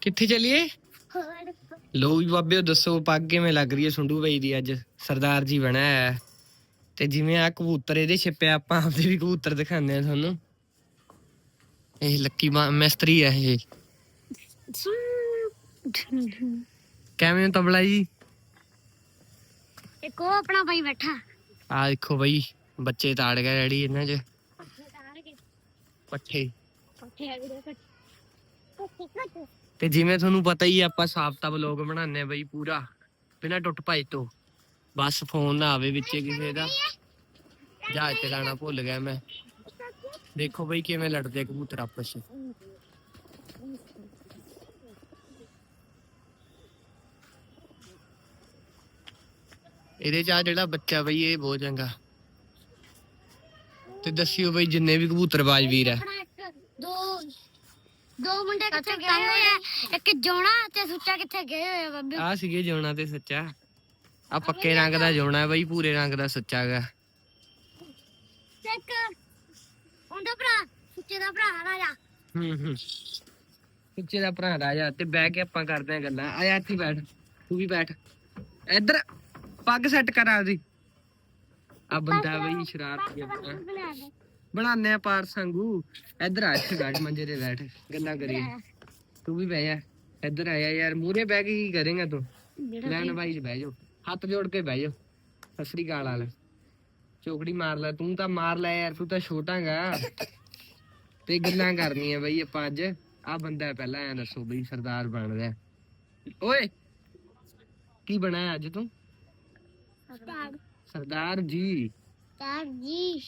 ਕਿੱਥੇ ਚੱਲੀਏ? ਲੋ ਵੀ ਬਾਬੇ ਦੱਸੋ ਪੱਗ ਕਿਵੇਂ ਲੱਗ ਰਹੀ ਹੈ ਸੁੰਡੂ ਬਾਈ ਦੀ ਅੱਜ? ਸਰਦਾਰ ਜੀ ਬਣਿਆ ਹੈ। ਤੇ ਜਿਵੇਂ ਆ ਕਬੂਤਰ ਇਹਦੇ ਛਿਪਿਆ ਆਪਾਂ ਆਪਦੇ ਵੀ ਕਬੂਤਰ ਦਿਖਾਉਂਦੇ ਆ ਤੁਹਾਨੂੰ। ਇਹ ਲੱਕੀ ਮਿਸਤਰੀ ਹੈ ਇਹ। ਕਿਵੇਂ ਹੋ ਤਬਲਾ ਜੀ? ਇੱਕ ਉਹ ਆਪਣਾ ਭਾਈ ਬੈਠਾ। ਆ ਦੇਖੋ ਬਈ ਬੱਚੇ ਤਾੜ ਗਏ ਰੈਡੀ ਇਹਨਾਂ 'ਚ। ਪੱਠੇ। ਪੱਠੇ ਆ ਵੀਰੇ ਤੇ ਜਿਵੇਂ ਤੁਹਾਨੂੰ ਪਤਾ ਹੀ ਹੈ, ਆਪਾਂ ਸਾਫਤਾ ਬਲੌਗ ਬਣਾਉਂਦੇ ਆ ਬਈ ਪੂਰਾ। ਬਿਨਾਂ ਟੁੱਟ ਭੱਜ ਤੋਂ। ਬਸ ਫੋਨ ਨਾ ਆਵੇ ਵਿੱਚ ਕਿਸੇ ਦਾ। ਜਹਾਜ਼ ਚਲਾਣਾ ਭੁੱਲ ਗਿਆ ਮੈਂ। ਦੇਖੋ ਬਈ ਕਿਵੇਂ ਲੜਦੇ ਆ ਕਬੂਤਰ ਆਪਸ ਵਿੱਚ। ਇਹਦੇ ਚ ਆ ਜਿਹੜਾ ਬੱਚਾ ਬਈ ਇਹ ਬਹੁਤ ਚੰਗਾ। ਤੇ ਦੱਸਿਓ ਬਈ ਜਿੰਨੇ ਵੀ ਕਬੂਤਰਬਾਜ਼ ਵੀਰ ਆ। ਦੋ ਮੁੰਡੇ ਕਿੱਥੇ ਗਏ ਹੋਏ ਆ? ਇੱਕ ਜੋਣਾ ਤੇ ਸੁੱਚਾ ਕਿੱਥੇ ਗਏ ਹੋਏ ਆ ਬੱਬੂ? ਆ ਸੀਗੇ ਜੋਣਾ ਤੇ ਸੱਚਾ। ਆ ਪੱਕੇ ਰੰਗ ਦਾ ਜੋਣਾ। ਹੈ ਬਈ ਪੂਰੇ ਰੰਗ ਦਾ ਸੱਚਾ ਹੈਗਾ ਇੱਕ ਉਹਦਾ ਭਰਾ ਸੁੱਚੇ ਦਾ ਭਰਾ ਰਾਜਾ। ਹੂੰ ਹੂੰ। ਪਿੱਛੇ ਦਾ ਭਰਾ ਰਾਜਾ ਤੇ ਬਹਿ ਕੇ ਆਪਾਂ ਕਰਦੇ ਆ ਗੱਲਾਂ। ਆ ਇੱਥੇ ਬੈਠ ਤੂੰ ਵੀ ਬੈਠ। ਇੱਧਰ ਪੱਗ ਸੈੱਟ ਕਰ ਆਪਦੀ। ਆ ਬੰਦਾ ਬਈ ਸ਼ਰਾਰਤੀ ਆਪਣਾ ਬਣਾ ਦੇ। ਬਣਾਉਂਦੇ ਆ ਪਾਰ ਸੰਗੂ ਇੱਧਰ ਆ ਇੱਥੇ ਬੈਠ ਮੰਜੇ ਤੇ ਬੈਠ ਗੱਲਾਂ ਕਰੀਏ ਤੂੰ ਵੀ ਬਹਿ ਜਾ। ਇੱਧਰ ਆਇਆ ਯਾਰ ਮੂਰੇ ਬਹਿ ਕੇ ਕੀ ਕਰੇਗਾ ਤੂੰ? ਲੈਣ ਬਾਈ 'ਚ ਬਹਿ ਜਾਓ। ਹੱਥ ਜੋੜ ਕੇ ਬਹਿ ਜਾਓ। ਸਤਿ ਸ੍ਰੀ ਅਕਾਲ ਵਾਲਾ ਚੋਕੜੀ ਮਾਰ ਲੈ ਤੂੰ ਤਾਂ ਮਾਰ ਲੈ ਯਾਰ ਤੂੰ ਤਾਂ ਛੋਟਾਗਾ ਤੇ ਗੱਲਾਂ ਕਰਨੀਆਂ ਬਈ ਆਪਾਂ ਅੱਜ। ਆ ਬੰਦਾ ਪਹਿਲਾਂ ਐ ਦੱਸੋ ਬਈ ਸਰਦਾਰ ਬਣ ਰਿਹਾ ਓਏ! ਕੀ ਬਣਾਇਆ ਅੱਜ ਤੂੰ? ਸਰਦਾਰ। ਜੀ। ਸਟਾਰ ਜੀ।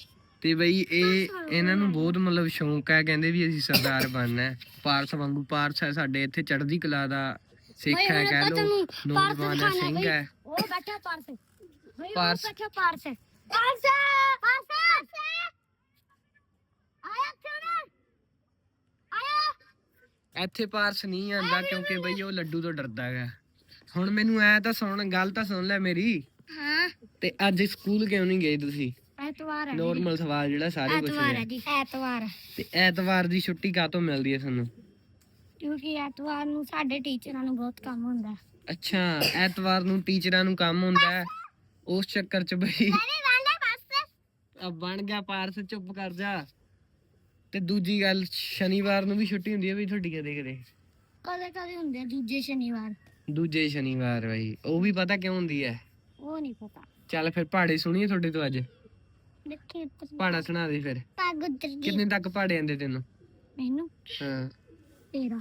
ਤੇ ਬਈ ਇਹ ਇਹਨਾਂ ਨੂੰ ਬਹੁਤ ਮਤਲਬ ਸ਼ੌਂਕ ਹੈ ਕਹਿੰਦੇ ਵੀ ਅਸੀਂ ਸਰਦਾਰ ਬਣਨਾ ਹੈ। ਪਾਰਸ ਵਾਂਗੂ ਪਾਰਸ ਹੈ ਸਾਡੇ ਇੱਥੇ ਚੜ੍ਹਦੀ ਕਲਾ ਦਾ ਸਿੱਖ ਹੈ ਕਹਿ ਲੋ ਨੌਜਵਾਨ ਹੈ ਸਿੰਘ ਹੈ। ਉਹ ਬੈਠਾ ਪਾਰਸ। ਪਾਰਸ। ਬੈਠਾ ਪਾਰਸ। ਪਾਰਸ! ਪਾਰਸ! ਆਇਆ ਕਿਉਂ ਆਇਆ। ਇੱਥੇ ਪਾਰਸ ਨਹੀਂ ਆਂਦਾ ਕਿਉਂਕਿ ਬਈ ਉਹ ਲੱਡੂ ਤੋਂ ਡਰਦਾ ਹੈਗਾ ਹੁਣ ਮੈਨੂੰ ਐ ਤਾਂ ਸੁਣ ਗੱਲ ਤਾਂ ਸੁਣ ਲੈ ਮੇਰੀ। ਹਾਂ। ਤੇ ਅੱਜ ਸਕੂਲ ਕਿਉਂ ਨਹੀਂ ਗਏ ਤੁਸੀਂ? ਐਤਵਾਰ ਹੈ ਨੋਰਮਲ ਸਵਾਲ ਜਿਹੜਾ ਸਾਰੇ ਐਤਵਾਰ ਹੈ ਜੀ ਐਤਵਾਰ। ਤੇ ਐਤਵਾਰ ਦੀ ਛੁੱਟੀ ਕਾਹਤੋਂ ਮਿਲਦੀ ਹੈ ਤੁਹਾਨੂੰ? ਕਿਉਂਕਿ ਐਤਵਾਰ ਨੂੰ ਸਾਡੇ ਟੀਚਰਾਂ ਨੂੰ ਬਹੁਤ ਕੰਮ ਹੁੰਦਾ। ਹੈ ਅੱਛਾ ਐਤਵਾਰ ਨੂੰ ਟੀਚਰਾਂ ਨੂੰ ਕੰਮ ਹੁੰਦਾ ਹੈ। ਉਸ ਚੱਕਰ 'ਚ ਬਈ ਅਰੇ ਵਾਲੇ ਬਸ। ਆ ਬਣ ਗਿਆ ਪਾਰਸ ਚੁੱਪ ਕਰ ਜਾ। ਤੇ ਦੂਜੀ ਗੱਲ ਸ਼ਨੀਵਾਰ ਨੂੰ ਵੀ ਛੁੱਟੀ ਹੁੰਦੀ ਹੈ ਵੀ ਤੁਹਾਡੀ ਕਦੇ ਕਦੇ? ਕਦੇ ਕਦੇ ਹੁੰਦੇ ਆ ਦੂਜੇ ਸ਼ਨੀਵਾਰ। ਦੂਜੇ ਸ਼ਨੀਵਾਰ ਬਈ। ਉਹ ਵੀ ਪਤਾ ਕਿਉਂ ਹੁੰਦੀ ਹੈ? ਉਹ ਨਹੀਂ ਪਤਾ। ਚੱਲ ਫਿਰ ਪਹਾੜੇ ਸੁਣੀਏ ਤੁਹਾਡੇ ਤੋਂ ਅੱਜ। ਦੇਖੀ ਉੱਤਰ ਪਹਾੜਾ ਸੁਣਾ ਦੇ ਫਿਰ। ਪੱਗ ਉੱਤਰ ਗਈ ਕਿੰਨੇ ਤੱਕ ਪਹਾੜੇ ਆਂਦੇ ਤੈਨੂੰ? ਮੈਨੂੰ? ਹਾਂ। ਤੇਰਾ।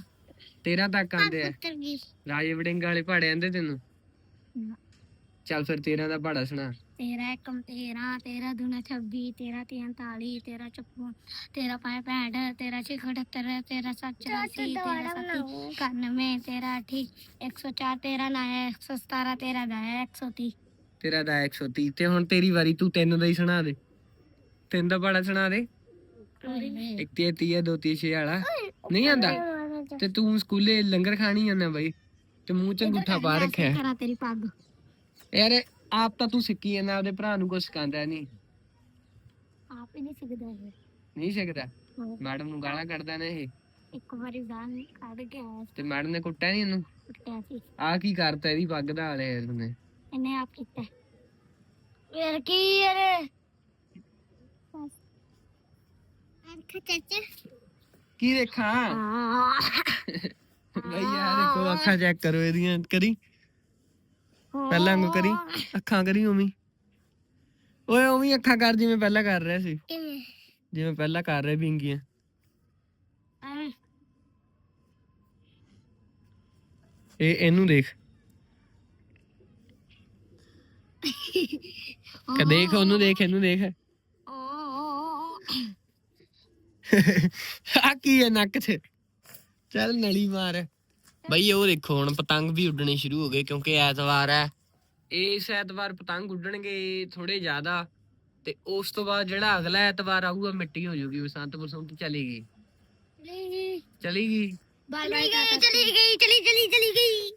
13 ਤੱਕ ਆਂਦੇ ਆ? ਉੱਤਰ ਗਈ ਰਾਜੇ ਵੜਿੰਗ ਵਾਲੇ ਪਹਾੜੇ ਆਂਦੇ ਤੈਨੂੰ? ਨਾ। ਚੱਲ ਫਿਰ 13 ਦਾ ਪਹਾੜਾ ਸੁਣਾ। ਤੇਰਾ ਇੱਕਮ ਤੇਰਾ ਤੇਰਾ ਦੂਣਾ 26 ਤੇਰਾ ਤੀਆਂ 43 ਤੇਰਾ ਚੱਪੂ ਤੇਰਾ ਪੰਜ ਪੈਂਹਠ ਤੇਰਾ ਛੇ ਅਠੱਤਰ ਤੇਰਾ ਸੱਤ ਚੁਰਾਸੀ ਤੇਰਾ ਸੱਤੀ ਇਕਾਨਵੇਂ ਤੇਰਾ ਅਠੀ 104 ਤੇਰਾ ਨਾਇਆ 117 ਤੇਰਾ ਦਾਇਆ 130 ਤੇਰਾ ਦਾ 130 ਤੇ ਹੁਣ ਤੇਰੀ ਵਾਰੀ ਤੂੰ ਤਿੰਨ ਦਾ ਹੀ ਸੁਣਾ ਦੇ। ਤਿੰਨ ਦਾ ਪਹਾੜਾ ਸੁਣਾ ਦੇ। ਇੱਕ ਤੇ 30 ਦੋ ਤੀਹ ਛੇ ਵਾਲਾ। ਨਹੀਂ ਆਂਦਾ? ਤੇ ਤੂੰ ਸਕੂਲੇ ਲੰਗਰ ਖਾਣੀ ਆਣਾ ਬਾਈ? ਤੇ ਮੂੰਹ ਚ ਅੰਗੂਠਾ ਪਾ ਰੱਖਿਆ। ਕਰਾ ਤੇਰੀ ਪੱਗ। ਯਾਰ ਆਪ ਤਾਂ ਤੂੰ ਸਿੱਕੀ ਜਾਂਦਾ ਆਪਦੇ ਭਰਾ ਨੂੰ ਕੁਝ ਸਿਖਾਉਂਦਾ ਨਹੀਂ ਆਪ ਹੀ ਨਹੀਂ ਸਿੱਖਦਾ ਇਹ। ਨਹੀਂ ਸਿੱਖਦਾ। ਮੈਡਮ ਨੂੰ ਗਾਲਾਂ ਕੱਢਦਾ ਨਾ ਇਹ। ਇੱਕ ਵਾਰੀ ਗਾਨ ਕੱਢ ਕੇ ਆਇਆ ਤੇ ਮੈਡਮ ਨੇ ਕੁੱਟਿਆ ਨਹੀਂ ਇਹਨੂੰ? ਕੁੱਟਿਆ ਸੀ। ਆ ਕੀ ਕਰਤਾ ਇਹਦੀ ਪੱਗ ਦਾ ਹਾਲੇ ਇਹਨੇ ਇਹਨੇ ਆਪ ਕੀਤਾ। ਯਾਰ ਕੀ ਯਾਰ ਅੱਖਾਂ ਚਾਚਾ ਕੀ ਦੇਖਾਂ ਯਾਰ ਦੇਖੋ ਅੱਖਾਂ ਚੈੱਕ ਕਰੋ ਇਹਦੀਆਂ ਕਰੀ ਪਹਿਲਾਂ ਵਾਂਗੂ ਕਰੀ ਅੱਖਾਂ ਕਰੀ ਉਮੀ ਓਏ ਉਮੀ ਅੱਖਾਂ ਕਰ ਜਿਵੇਂ ਪਹਿਲਾਂ ਕਰ ਰਿਹਾ ਸੀ ਕਿਵੇਂ ਜਿਵੇਂ ਪਹਿਲਾਂ ਕਰ ਰਿਹਾ ਬਿੰਗੀਆਂ ਇਹ ਇਹਨੂੰ ਦੇਖ ਕਿ ਦੇਖ ਉਹਨੂੰ ਦੇਖ ਇਹਨੂੰ ਦੇਖ ਆ ਕੀ ਹੈ ਨੱਕ 'ਚ ਚੱਲ ਨਲੀ ਮਾਰ। ਬਈ ਉਹ ਦੇਖੋ ਹੁਣ ਪਤੰਗ ਵੀ ਉੱਡਣੇ ਸ਼ੁਰੂ ਹੋ ਗਏ ਕਿਉਂਕਿ ਐਤਵਾਰ ਹੈ। ਇਸ ਐਤਵਾਰ ਪਤੰਗ ਉੱਡਣਗੇ ਥੋੜੇ ਜ਼ਿਆਦਾ ਤੇ ਉਸ ਤੋਂ ਬਾਅਦ ਜਿਹੜਾ ਅਗਲਾ ਐਤਵਾਰ ਆਊਗਾ ਮਿੱਟੀ ਹੋ ਜਾਊਗੀ ਬਸੰਤ ਬਸੰਤ ਚਲੀ ਗਈ। ਚਲੀ ਗਈ ਬਾਈ ਬਾਈ ਚਲੀ ਗਈ ਚਲੀ ਚਲੀ ਚਲੀ ਗਈ।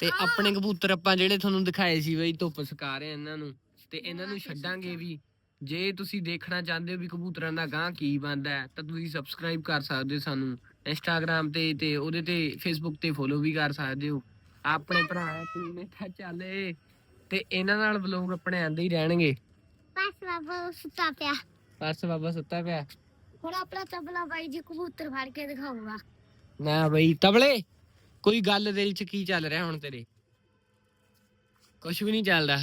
ਤੇ ਆਪਣੇ ਕਬੂਤਰ ਆਪਾਂ ਜਿਹੜੇ ਤੁਹਾਨੂੰ ਦਿਖਾਏ ਸੀ ਬਈ ਧੁੱਪ ਸਕਾ ਰਹੇ ਇਹਨਾਂ ਨੂੰ ਤੇ ਇਹਨਾਂ ਨੂੰ ਛੱਡਾਂਗੇ ਵੀ। ਜੇ ਤੁਸੀਂ ਦੇਖਣਾ ਚਾਹੁੰਦੇ ਹੋ ਵੀ ਕਬੂਤਰਾਂ ਦਾ ਗਾਂ ਕੀ ਬਣਦਾ ਹੈ ਤਾਂ ਤੁਸੀਂ ਸਬਸਕ੍ਰਾਈਬ ਕਰ ਸਕਦੇ ਹੋ ਸਾਨੂੰ। ਇੰਸਟਾਗ੍ਰam ਤੇ ਤੇ ਉਹਦੇ ਤੇ ਫੇਸਬੁੱਕ ਤੇ ਫੋਲੋ ਵੀ ਕਰ ਸਕਦੇ ਹੋ। ਆਪਣੇ ਭਰਾ ਟੀਮ ਤਾਂ ਚੱਲੇ ਤੇ ਇਹਨਾਂ ਨਾਲ ਵਲੋਗ ਆਪਣੇ ਆਂਦੇ ਹੀ ਰਹਿਣਗੇ। ਬਸ ਬਾਬਾ ਸੁੱਤਾ ਪਿਆ। ਪਰਸ ਬਾਬਾ ਸੁੱਤਾ ਪਿਆ। ਹੁਣ ਆਪਣਾ ਤਬਲਾ ਬਾਈ ਜੀ ਕਬੂਤਰ ਫੜ ਕੇ ਦਿਖਾਊਗਾ। ਨਾ ਬਈ ਤਬਲੇ? ਕੋਈ ਗੱਲ ਦਿਲ 'ਚ ਕੀ ਚੱਲ ਰਿਹਾ ਹੁਣ ਤੇਰੇ? ਕੁਝ ਵੀ ਨਹੀਂ ਚੱਲਦਾ।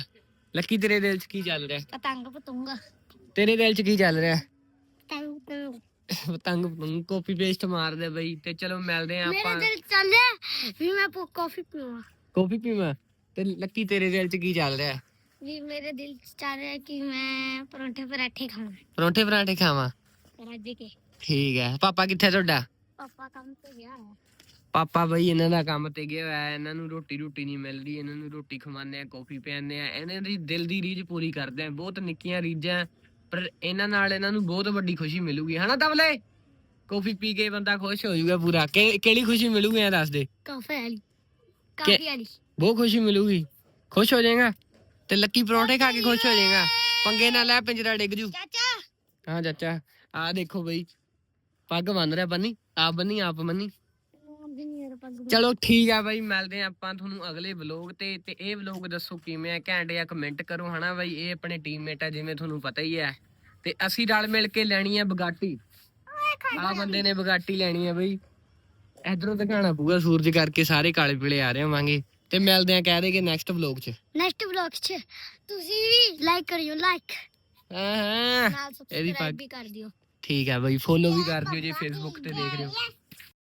ਲੱਕੀ ਤੇਰੇ ਦਿਲ 'ਚ ਕੀ ਚੱਲ ਰਿਹਾ? ਪਤੰਗ ਪਤੰਗ। ਤੇਰੇ ਦਿਲ 'ਚ ਕੀ ਚੱਲ ਰਿਹਾ? ਪਤੰਗ ਪਤੰਗ। ਪਤੰਗ ਪਤੰਗ ਕਾਪੀ ਪੇਸਟ ਮਾਰਦੇ ਬਈ ਤੇ ਚਲੋ ਮਿਲਦੇ ਆ ਮੇਰੇ ਆਪਾਂ। ਦਿਲ ਚ ਚੱਲ ਰਿਹਾ ਵੀ ਮੈਂ ਪੋ ਕਾਫੀ ਪੀਵਾਂ। ਕਾਫੀ ਪੀਵਾਂ? ਤੇ ਲੱਕੀ ਤੇਰੇ ਦਿਲ 'ਚ ਕੀ ਚੱਲ ਰਿਹਾ? ਵੀ ਮੇਰੇ ਦਿਲ ਚ ਚੱਲ ਰਿਹਾ ਕਿ ਮੈਂ ਪਰੌਂਠੇ ਪਰਾਠੇ ਖਾਵਾਂ। ਪਰੌਂਠੇ ਪਰਾਂਠੇ ਖਾਵਾਂ? ਰੱਜ ਕੇ। ਠੀਕ ਹੈ। ਪਾਪਾ ਕਿੱਥੇ ਤੁਹਾਡਾ? ਪਾਪਾ ਕੰਮ ਤੇ ਗਿਆ ਹੈ ਪਾਪਾ ਬਈ ਇਹਨਾਂ ਦਾ ਕੰਮ ਤੇ ਗਿਆ ਹੋਇਆ ਇਹਨਾਂ ਨੂੰ ਰੋਟੀ ਰੋਟੀ ਨਹੀਂ ਮਿਲਦੀ ਇਹਨਾਂ ਨੂੰ ਰੋਟੀ ਖਵਾਉਂਦੇ ਆ ਕਾਫੀ ਪਿਆਉਂਦੇ ਆ ਇਹਨਾਂ ਦੀ ਦਿਲ ਦੀ ਰੀਝ ਪੂਰੀ ਕਰਦੇ ਆ ਬਹੁਤ ਨਿੱਕੀਆਂ ਰੀਝਾਂ ਪਰ ਇਹਨਾਂ ਨਾਲ ਇਹਨਾਂ ਨੂੰ ਬਹੁਤ ਵੱਡੀ ਖੁਸ਼ੀ ਮਿਲੂਗੀ ਹਨਾ ਤਬਲੇ? ਕਾਫੀ ਪੀ ਕੇ ਬੰਦਾ ਖੁਸ਼ ਹੋ ਜਾਊਗਾ ਪੂਰਾ ਕਿ- ਕਿਹੜੀ ਖੁਸ਼ੀ ਮਿਲੂਗੀ ਇਹ ਦੱਸ ਦੇ। ਕਾਫੀ ਵਾਲੀ ਕਾਫੀ ਵਾਲੀ। ਬਹੁਤ ਖੁਸ਼ੀ ਮਿਲੂਗੀ ਖੁਸ਼ ਹੋ ਜਾਏਗਾ ਤੇ ਲੱਕੀ ਪਰੌਂਠੇ ਖਾ ਕੇ ਖੁਸ਼ ਹੋ ਜਾਏਗਾ ਪੰਗੇ ਨਾਲ ਲੈ ਪਿੰਜਰਾ ਡਿੱਗ ਜੂ। ਚਾਚਾ। ਹਾਂ ਚਾਚਾ ਆ ਦੇਖੋ ਬਈ ਪੱਗ ਬੰਨ ਰਿਹਾ ਬੰਨੀ ਆਪ ਬੰਨੀ ਆਪ ਬੰਨੀ। ਚਲੋ ਠੀਕ ਆ ਬਾਈ ਮਿਲਦੇ ਆ ਆਪਾਂ ਤੁਹਾਨੂੰ ਅਗਲੇ ਵਲੋਗ ਤੇ ਤੇ ਇਹ ਵਲੋਗ ਦੱਸੋ ਕਿਵੇਂ ਆ ਘੈਂਟ ਜਾਂ ਕਮੈਂਟ ਕਰੋ ਹਨਾ ਬਾਈ? ਇਹ ਆਪਣੇ ਟੀਮਮੇਟ ਆ ਜਿਵੇਂ ਤੁਹਾਨੂੰ ਪਤਾ ਹੀ ਹੈ ਤੇ ਅਸੀਂ ਰਲ ਮਿਲ ਕੇ ਲੈਣੀ ਆ ਬਗਾਟੀ। ਆ ਬੰਦੇ ਨੇ ਬਗਾਟੀ ਲੈਣੀ ਆ ਬਈ। ਇਧਰੋਂ ਦਿਖਾਣਾ ਪਊਗਾ ਸੂਰਜ ਕਰਕੇ ਸਾਰੇ ਕਾਲੇ ਪੀਲੇ ਆ ਰਹੇ ਹੋਵਾਂਗੇ। ਤੇ ਮਿਲਦੇ ਆ ਕਹਿ ਦੇ ਕਿ ਨੈਕਸਟ ਵਲੋਗ 'ਚ। ਨੈਕਸਟ ਵਲੌਗ ਚ। ਤੁਸੀਂ ਵੀ ਲਾਈਕ ਕਰਿਓ ਲਾਈਕ ਹਾਂ ਨਾਲ ਇਹਦੀ ਸਬਸਕ੍ਰਾਈਬ ਪੱਗ ਵੀ ਕਰ ਦਿਓ। ਠੀਕ ਆ ਬਾਈ ਫੋਲੋ ਵੀ ਕਰ ਦਿਓ ਜੇ ਫੇਸਬੁੱਕ ਤੇ ਦੇਖ ਰਹੇ ਹੋ।